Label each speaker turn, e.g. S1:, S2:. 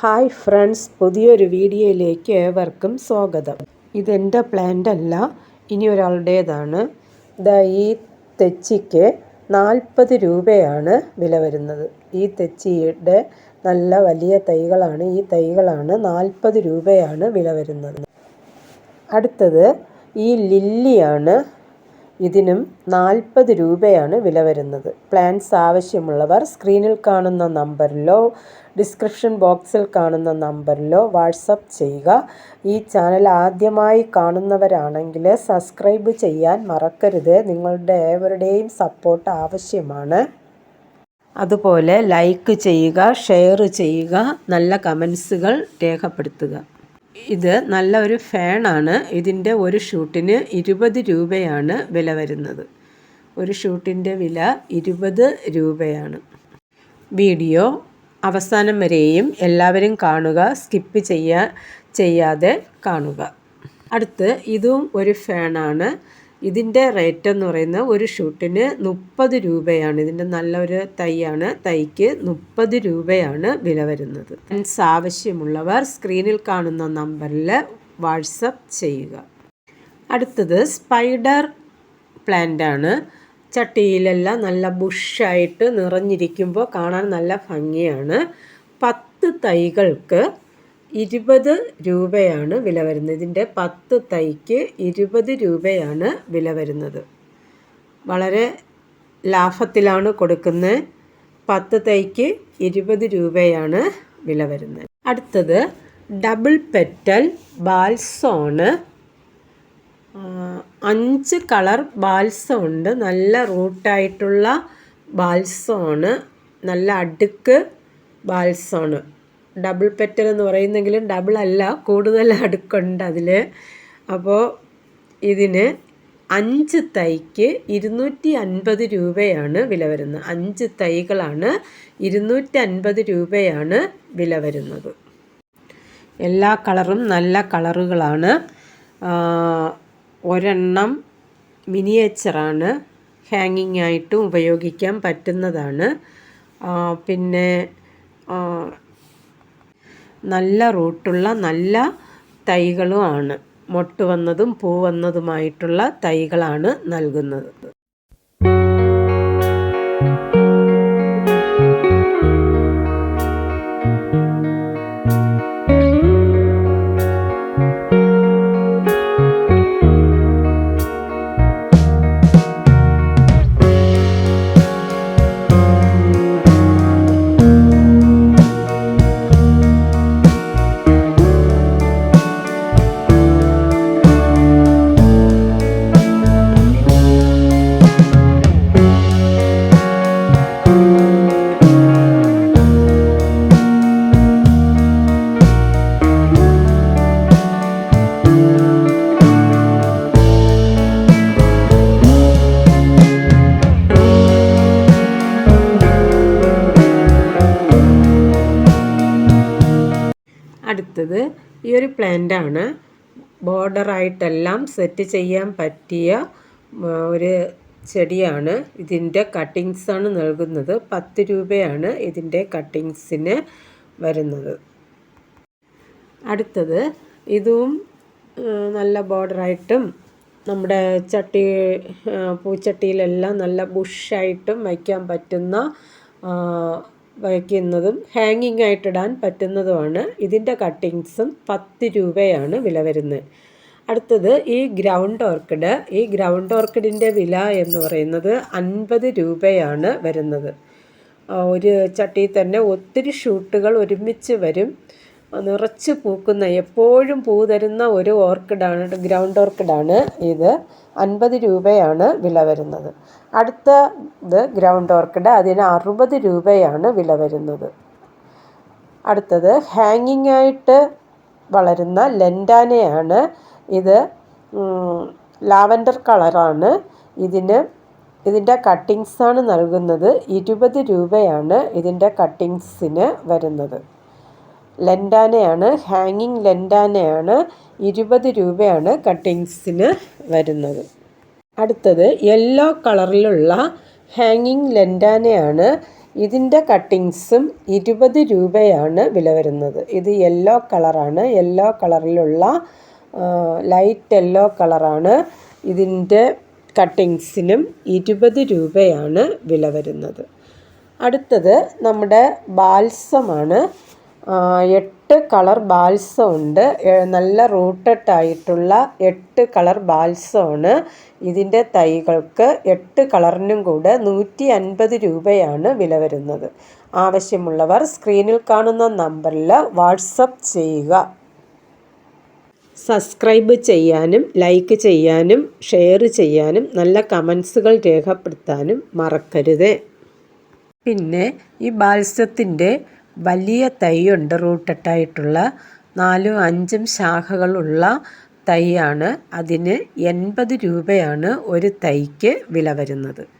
S1: Hi friends പുതിയൊരു വീഡിയോയിലേക്ക് ഏവർക്കും സ്വാഗതം. ഇതെന്റെ പ്ലാന്റ് അല്ല ഇനി ഒരാളുടേതാണ്. ഇതാ ഈ തെച്ചിക്ക് നാൽപ്പത് രൂപയാണ് വില വരുന്നത്. ഈ തെച്ചിയുടെ നല്ല വലിയ തൈകളാണ് ഈ തൈകളാണ് നാൽപ്പത് രൂപയാണ് വില വരുന്നത്. അടുത്തത് ഈ ലില്ലിയാണ് ഇതിനും നാൽപ്പത് രൂപയാണ് വില വരുന്നത്. പ്ലാൻസ് ആവശ്യമുള്ളവർ സ്ക്രീനിൽ കാണുന്ന നമ്പറിലോ ഡിസ്ക്രിപ്ഷൻ ബോക്സിൽ കാണുന്ന നമ്പറിലോ വാട്സപ്പ് ചെയ്യുക. ഈ ചാനൽ ആദ്യമായി കാണുന്നവരാണെങ്കിൽ സബ്സ്ക്രൈബ് ചെയ്യാൻ മറക്കരുത്. നിങ്ങളുടെ ഏവരുടെയും സപ്പോർട്ട് ആവശ്യമാണ്. അതുപോലെ ലൈക്ക് ചെയ്യുക ഷെയർ ചെയ്യുക നല്ല കമൻസുകൾ രേഖപ്പെടുത്തുക. ഇത് നല്ല ഒരു ഫാനാണ്. ഇതിന്റെ ഒരു ഷൂട്ടിന് ഇരുപത് രൂപയാണ് വില വരുന്നത്. ഒരു ഷൂട്ടിന്റെ വില ഇരുപത് രൂപയാണ്. വീഡിയോ അവസാനം വരെയും എല്ലാവരും കാണുക സ്കിപ്പ് ചെയ്യാ ചെയ്യാതെ കാണുക. അടുത്ത് ഇതും ഒരു ഫാനാണ്. ഇതിന്റെ റേറ്റ് എന്ന് പറയുന്നത് ഒരു ഷൂട്ടിന് മുപ്പത് രൂപയാണ്. ഇതിന്റെ നല്ലൊരു തൈയാണ്. തൈക്ക് മുപ്പത് രൂപയാണ് വില വരുന്നത്. ഫ്രണ്ട്സ് ആവശ്യമുള്ളവർ സ്ക്രീനിൽ കാണുന്ന നമ്പറിൽ വാട്സപ്പ് ചെയ്യുക. അടുത്തത് സ്പൈഡർ പ്ലാന്റ് ആണ്. ചട്ടിയിലെല്ലാം നല്ല ബുഷായിട്ട് നിറഞ്ഞിരിക്കുമ്പോൾ കാണാൻ നല്ല ഭംഗിയാണ്. പത്ത് തൈകൾക്ക് ഇരുപത് രൂപയാണ് വില വരുന്നത്. ഇതിന്റെ പത്ത് തൈക്ക് ഇരുപത് രൂപയാണ് വില വരുന്നത്. വളരെ ലാഭത്തിലാണ് കൊടുക്കുന്നത്. പത്ത് തൈക്ക് ഇരുപത് രൂപയാണ് വില വരുന്നത്. അടുത്തത് ഡബിൾ പെറ്റൽ ബാൽസോണ്. അഞ്ച് കളർ ബാൽസം ഉണ്ട് നല്ല റൂട്ടായിട്ടുള്ള ബാൽസമാണ് നല്ല അടുക്ക് ബാൽസമാണ് ഡബിൾ പെറ്റൽ എന്ന് പറയുന്നെങ്കിലും ഡബിൾ അല്ല കൂടുതൽ അടുക്കുണ്ട് അതിൽ അപ്പോൾ ഇതിന് അഞ്ച് തൈക്ക് ഇരുന്നൂറ്റി അൻപത് രൂപയാണ് വില വരുന്നത്. അഞ്ച് തൈകളാണ് ഇരുന്നൂറ്റി അൻപത് രൂപയാണ് വില വരുന്നത്. എല്ലാ കളറും നല്ല കളറുകളാണ്. ഒരെണ്ണം മിനിയേച്ചറാണ്. ഹാങ്ങിങ് ആയിട്ടും ഉപയോഗിക്കാൻ പറ്റുന്നതാണ്. പിന്നെ നല്ല റൂട്ടുള്ള നല്ല തൈകളുമാണ്. മൊട്ട് വന്നതും പൂ വന്നതുമായിട്ടുള്ള തൈകളാണ് നൽകുന്നത്. അടുത്തത് ഈ ഒരു പ്ലാന്റാണ് ബോർഡറായിട്ടെല്ലാം സെറ്റ് ചെയ്യാൻ പറ്റിയ ഒരു ചെടിയാണ്. ഇതിന്റെ കട്ടിങ്സാണ് നൽകുന്നത്. പത്ത് രൂപയാണ് ഇതിന്റെ കട്ടിങ്സിന് വരുന്നത്. അടുത്തത് ഇതും നല്ല ബോർഡറായിട്ടും നമ്മുടെ ചട്ടി പൂച്ചട്ടിയിലെല്ലാം നല്ല ബുഷായിട്ടും വയ്ക്കാൻ പറ്റുന്ന വയ്ക്കുന്നതും ഹാങ്ങിങ് ആയിട്ടിടാൻ പറ്റുന്നതുമാണ്. ഇതിന്റെ കട്ടിങ്സും പത്ത് രൂപയാണ് വില വരുന്നത്. അടുത്തത് ഈ ഗ്രൗണ്ട് ഓർക്കിഡ് ഈ ഗ്രൗണ്ട് ഓർക്കിഡിന്റെ വില എന്ന് പറയുന്നത് അൻപത് രൂപയാണ് വരുന്നത്. ഒരു ചട്ടിയിൽ തന്നെ ഒത്തിരി ഷൂട്ടുകൾ ഒരുമിച്ച് വരും. നിറച്ച് പൂക്കുന്ന എപ്പോഴും പൂ തരുന്ന ഒരു ഓർക്കിഡാണ് ഗ്രൗണ്ട് ഓർക്കിഡാണ് ഇത്. അൻപത് രൂപയാണ് വില വരുന്നത്. അടുത്ത ഇത് ഗ്രൗണ്ട് ഓർക്കിഡ് അതിന് അറുപത് രൂപയാണ് വില വരുന്നത്. അടുത്തത് ഹാങ്ങിങ് ആയിട്ട് വളരുന്ന ലെൻഡാനയാണ് ഇത്. ലാവൻഡർ കളറാണ് ഇതിന്. ഇതിന്റെ കട്ടിങ്സാണ് നൽകുന്നത്. ഇരുപത് രൂപയാണ് ഇതിന്റെ കട്ടിങ്സിന് വരുന്നത്. ലെൻഡാനയാണ് ഹാങ്ങിങ് ലെൻഡാനയാണ് ഇരുപത് രൂപയാണ് കട്ടിങ്സിന് വരുന്നത്. അടുത്തത് യെല്ലോ കളറിലുള്ള ഹാങ്ങിങ് ലെൻഡാനയാണ്. ഇതിന്റെ കട്ടിങ്സും ഇരുപത് രൂപയാണ് വില വരുന്നത്. ഇത് യെല്ലോ കളറാണ്. യെല്ലോ കളറിലുള്ള ലൈറ്റ് യെല്ലോ കളറാണ്. ഇതിന്റെ കട്ടിങ്സിനും ഇരുപത് രൂപയാണ് വില വരുന്നത്. അടുത്തത് നമ്മുടെ ബാൽസമാണ്. എട്ട് കളർ ബാൽസം ഉണ്ട് നല്ല റൂട്ടഡ് ആയിട്ടുള്ള എട്ട് കളർ ബാൽസമാണ്. ഇതിന്റെ തൈകൾക്ക് എട്ട് കളറിനും കൂടെ നൂറ്റി അൻപത് രൂപയാണ് വില വരുന്നത്. ആവശ്യമുള്ളവർ സ്ക്രീനിൽ കാണുന്ന നമ്പറിൽ വാട്സപ്പ് ചെയ്യുക. സബ്സ്ക്രൈബ് ചെയ്യാനും ലൈക്ക് ചെയ്യാനും ഷെയർ ചെയ്യാനും നല്ല കമൻസുകൾ രേഖപ്പെടുത്താനും മറക്കരുത്. പിന്നെ ഈ ബാൽസത്തിന്റെ വലിയ തൈയുണ്ട്. റൂട്ടട്ടായിട്ടുള്ള നാലും അഞ്ചും ശാഖകളുള്ള തൈയാണ്. അതിന് എൺപത് രൂപയാണ് ഒരു തൈക്ക് വില വരുന്നത്.